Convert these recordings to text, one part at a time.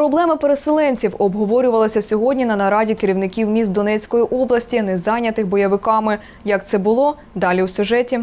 Проблеми переселенців обговорювалася сьогодні на нараді керівників міст Донецької області, не зайнятих бойовиками. Як це було? Далі у сюжеті.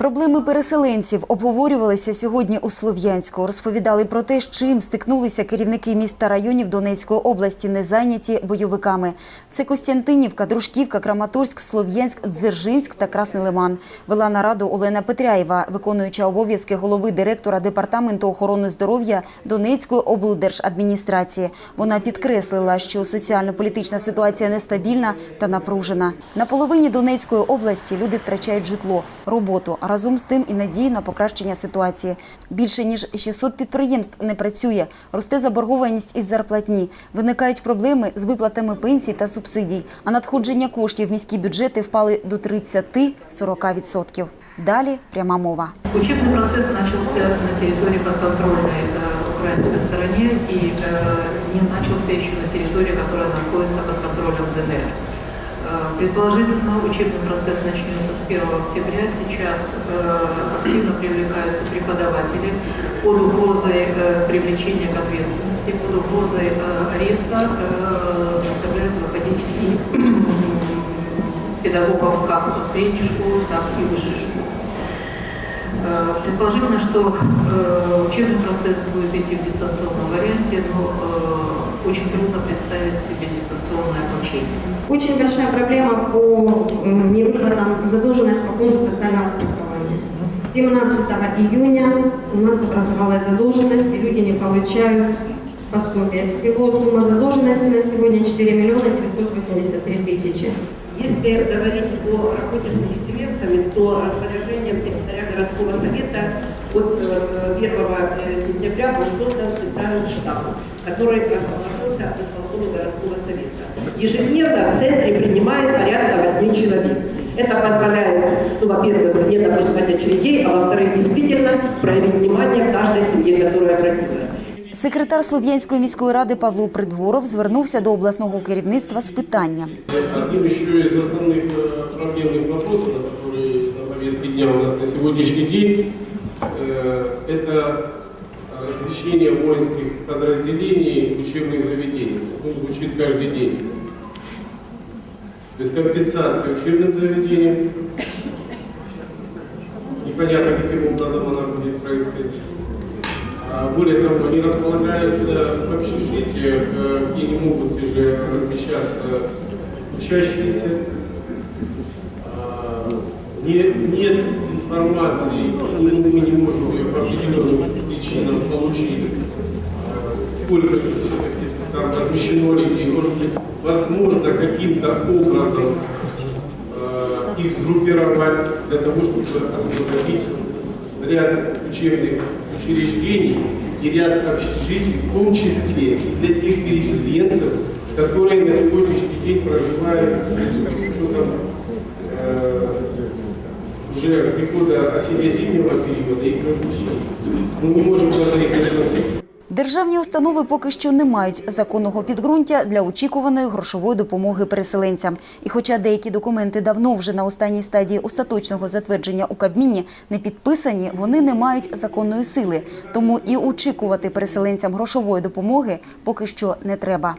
Проблеми переселенців обговорювалися сьогодні у Слов'янську. Розповідали про те, з чим стикнулися керівники міст та районів Донецької області, не зайняті бойовиками. Це Костянтинівка, Дружківка, Краматорськ, Слов'янськ, Дзержинськ та Красний Лиман. Вела нараду Олена Петряєва, виконуюча обов'язки голови директора департаменту охорони здоров'я Донецької облдержадміністрації. Вона підкреслила, що соціально-політична ситуація нестабільна та напружена. На половині Донецької області люди втрачають житло, роботу, разом з тим і надію на покращення ситуації. Більше ніж 600 підприємств не працює, росте заборгованість із зарплатні, виникають проблеми з виплатами пенсій та субсидій, а надходження коштів в міські бюджети впали до 30-40%. Далі пряма мова. Учебный процесс начался на территории подконтрольной э, украинской стороне и э, не начался еще на территории, которая находится под контролем ДНР. Э, предположительно, учебный процесс начнется с 1 октября. Сейчас э, активно привлекаются преподаватели под угрозой э, привлечения к ответственности, под угрозой ареста, заставляют выходить и педагогов как средней школы, так и высшей школы. Предположительно, что учебный процесс будет идти в дистанционном варианте, но очень трудно представить себе дистанционное обучение. Очень большая проблема по невыплатам задолженности по фонду социального страхования. 17 июня у нас образовалась задолженность, и люди не получают пособия. Всего сумма задолженности на сегодня 4 миллиона 983 тысячи. Если говорить о работе с переселенцами, то распоряжением секретаря городского совета от э, 1 сентября был создан специальный штаб, который расположился в исполкоме городского совета. Ежедневно в центре принимает порядка 8 человек. Это позволяет, ну, во-первых, не допускать очередей, а во-вторых, действительно проявить внимание к каждой семье, которая обратилась. Секретар Слов'янської міської ради Павло Придворов звернувся до обласного керівництва з питанням. Одним еще из основных э, проблемных вопросов, на которые на повестке дня у нас на сегодняшний день, э, это размещение воинских подразделений в учебных заведениях. Ну, звучит каждый день. Без компенсации учебным заведениям. Непонятно, каким образом она будет происходить. А Более того, они располагаются в общежитиях, э, где не могут уже размещаться учащиеся. А, не- Нет информации, и мы не можем ее по определенным причинам получить, а, сколько там размещено людей. Может быть, возможно, каким-то образом э, их сгруппировать для того, чтобы остановить ряд учебных учреждений и ряд общежитий, в том числе для тех переселенцев, которые на сегодняшний день проживают с учетом э, уже прихода осенне-зимнего периода и размещения. Мы не можем даже их рассмотреть. Державні установи поки що не мають законного підґрунтя для очікуваної грошової допомоги переселенцям. І хоча деякі документи давно вже на останній стадії остаточного затвердження у Кабміні не підписані, вони не мають законної сили. Тому і очікувати переселенцям грошової допомоги поки що не треба.